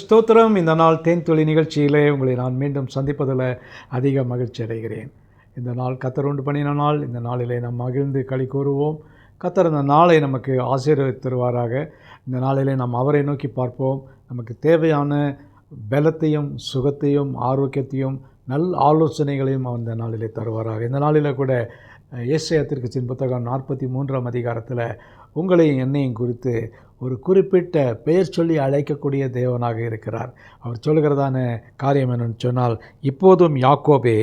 ஸ்தோத்திரம். இந்த நாள் தேன் தொழில் நிகழ்ச்சியிலே உங்களை நான் மீண்டும் சந்திப்பதில் அதிக மகிழ்ச்சி அடைகிறேன். இந்த நாள் கத்தர் உண்டு பண்ணின நாள். இந்த நாளிலே நாம் மகிழ்ந்து களி கூறுவோம் கத்தர் இந்த நாளை நமக்கு ஆசீர்வதித்து தருவாராக இந்த நாளிலே நாம் அவரை நோக்கி பார்ப்போம். நமக்கு தேவையான பலத்தையும் சுகத்தையும் ஆரோக்கியத்தையும் நல் ஆலோசனைகளையும் அவர் இந்த நாளிலே தருவாராக. இந்த நாளில் கூட ஏசையத்திற்கு சின் புத்தகம் நாற்பத்தி மூன்றாம் அதிகாரத்தில் உங்களையும் என்னையும் குறித்து ஒரு குறிப்பிட்ட பெயர் சொல்லி அழைக்கக்கூடிய தேவனாக இருக்கிறார். அவர் சொல்கிறதான காரியம் என்னன்னு சொன்னால் இப்போதும் யாக்கோபே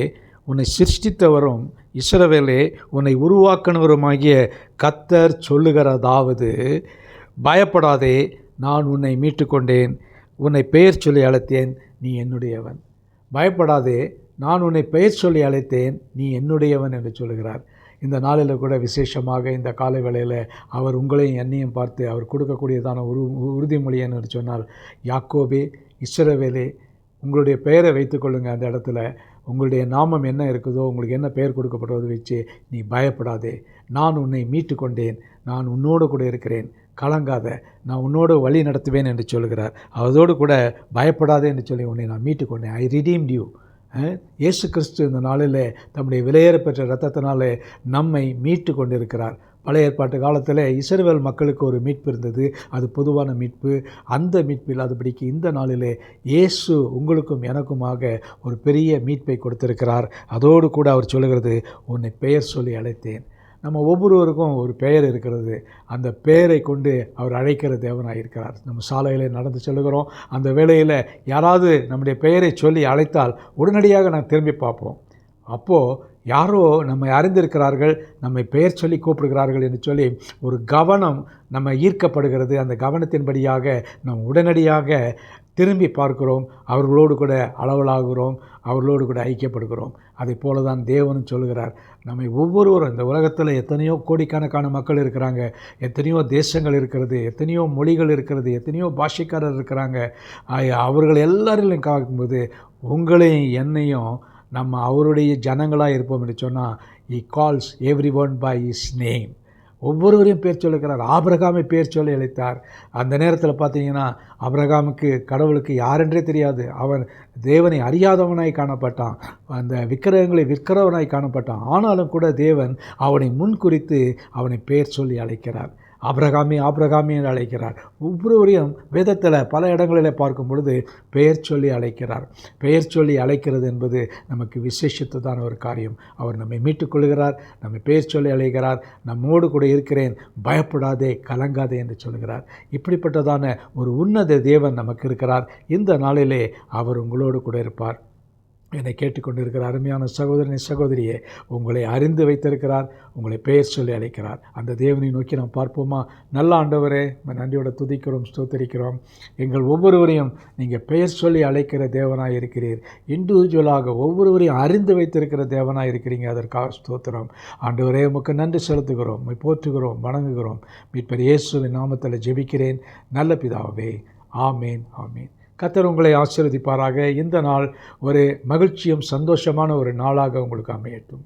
உன்னை சிருஷ்டித்தவரும் இஸ்ரவேலே உன்னை உருவாக்கினவருமாகிய கத்தர் சொல்லுகிறதாவது பயப்படாதே நான் உன்னை மீட்டுக்கொண்டேன் உன்னை பெயர் சொல்லி அழைத்தேன் நீ என்னுடையவன். பயப்படாதே நான் உன்னை பெயர் சொல்லி அழைத்தேன் நீ என்னுடையவன் என்று சொல்கிறார் இந்த நாளில் கூட விசேஷமாக இந்த காலை வேளையில் அவர் உங்களையும் என்னையும் பார்த்து அவர் கொடுக்கக்கூடியதான உரு உறுதிமொழி என்று சொன்னால் யாக்கோபே இஸ்ரவேலே உங்களுடைய பெயரை வைத்துக்கொள்ளுங்கள் அந்த இடத்துல உங்களுடைய நாமம் என்ன இருக்குதோ உங்களுக்கு என்ன பெயர் கொடுக்கப்படுவது வச்சு நீ பயப்படாதே. நான் உன்னை மீட்டு கொண்டேன் நான் உன்னோடு கூட இருக்கிறேன். கலங்காத. நான் உன்னோடு வழி நடத்துவேன் என்று சொல்கிறார் அதோடு கூட பயப்படாதே என்று சொல்லி உன்னை நான் மீட்டு கொண்டேன் ஐ ரிடீம்ட் யூ இயேசு கிறிஸ்து இந்த நாளில் தம்முடைய விலையேற பெற்ற ரத்தத்தினாலே நம்மை மீட்டு கொண்டிருக்கிறார். பழைய ஏற்பாட்டு காலத்தில் இசைவேல் மக்களுக்கு ஒரு மீட்பு இருந்தது. அது பொதுவான மீட்பு. அந்த மீட்பில் அதுபடிக்கு இந்த நாளிலே இயேசு உங்களுக்கும் எனக்குமாக ஒரு பெரிய மீட்பை கொடுத்திருக்கிறார். அதோடு கூட அவர் சொல்லுகிறது உன்னை பெயர் சொல்லி அழைத்தேன். நம்ம ஒவ்வொருவருக்கும் ஒரு பெயர் இருக்கிறது. அந்த பெயரை கொண்டு அவர் அழைக்கிற தேவனாக இருக்கிறார். நம்ம சாலையில் நடந்து செல்கிறோம் அந்த வேளையில் யாராவது நம்முடைய பெயரை சொல்லி அழைத்தால் உடனடியாக நான் திரும்பி பார்ப்போம். அப்போது யாரோ நம்மை அறிந்திருக்கிறார்கள் நம்மை பெயர் சொல்லி கூப்பிடுகிறார்கள் என்று சொல்லி ஒரு கவனம் நம்ம ஈர்க்கப்படுகிறது. அந்த கவனத்தின்படியாக நாம் உடனடியாக திரும்பி பார்க்கிறோம். அவர்களோடு கூட அளவலாகிறோம். அவர்களோடு கூட ஐக்கியப்படுகிறோம். அதை போல தான் தேவனும் சொல்கிறார் நம்மை ஒவ்வொருவரும் இந்த உலகத்தில் எத்தனையோ கோடிக்கணக்கான மக்கள் இருக்கிறாங்க. எத்தனையோ தேசங்கள் இருக்கிறது. எத்தனையோ மொழிகள் இருக்கிறது. எத்தனையோ பாஷைக்காரர் இருக்கிறாங்க. அவர்கள் எல்லாரிலும் காக்கும்போது உங்களையும் என்னையும் நம்ம அவருடைய ஜனங்களாக இருப்போம் என்று சொன்னால் he calls every one by his name ஒவ்வொருவரையும் பேர் சொல்லுகிறார் ஆபிரகாமை பேர் சொல்லி அழைத்தார். அந்த நேரத்தில் பார்த்தீங்கன்னா அபிரகாமுக்கு கடவுளுக்கு யாரென்றே தெரியாது. அவன் தேவனை அறியாதவனாய் காணப்பட்டான். அந்த விக்கிரகங்களை விற்கிறவனாய் காணப்பட்டான். ஆனாலும் கூட தேவன் அவனை முன்குறித்து அவனை பெயர் சொல்லி அழைக்கிறார். ஆப்ரகாமி ஆபிரகாமி என்று அழைக்கிறார். ஒவ்வொருவரையும் வேதத்தில் பல இடங்களில் பார்க்கும் பொழுது பெயர் சொல்லி அழைக்கிறார். பெயர் சொல்லி அழைக்கிறது என்பது நமக்கு விசேஷத்ததான ஒரு காரியம். அவர் நம்மை மீட்டுக்கொள்கிறார் நம்மை பெயர் சொல்லி அழைக்கிறார். நம்மோடு கூட இருக்கிறேன் பயப்படாதே கலங்காதே என்று சொல்கிறார். இப்படிப்பட்டதான ஒரு உன்னத தேவன் நமக்கு இருக்கிறார். இந்த நாளிலே அவர் உங்களோடு கூட இருப்பார். என்னை கேட்டுக்கொண்டிருக்கிற அருமையான சகோதரனை சகோதரியே உங்களை அறிந்து வைத்திருக்கிறார் உங்களை பெயர் சொல்லி அழைக்கிறார். அந்த தேவனை நோக்கி நாம் பார்ப்போமா? நல்ல ஆண்டவரே நன்றியோட துதிக்கிறோம் ஸ்தோத்தரிக்கிறோம். எங்கள் ஒவ்வொருவரையும் நீங்கள் பெயர் சொல்லி அழைக்கிற தேவனாக இருக்கிறீர். இண்டிவிஜுவலாக ஒவ்வொருவரையும் அறிந்து வைத்திருக்கிற தேவனாக இருக்கிறீங்க அதற்காக ஸ்தோத்திரம். ஆண்டவரே உமக்கு நன்றி செலுத்துகிறோம் போற்றுகிறோம் வணங்குகிறோம். மீட்பர் இயேசுவின் நாமத்தில் ஜெபிக்கிறேன். நல்ல பிதாவே ஆமேன் ஆமேன். கத்தர் உங்களை ஆசீர்வதிப்பாராக. இந்த நாள் ஒரு மகிழ்ச்சியும் சந்தோஷமான ஒரு நாளாக உங்களுக்கு அமையட்டும்.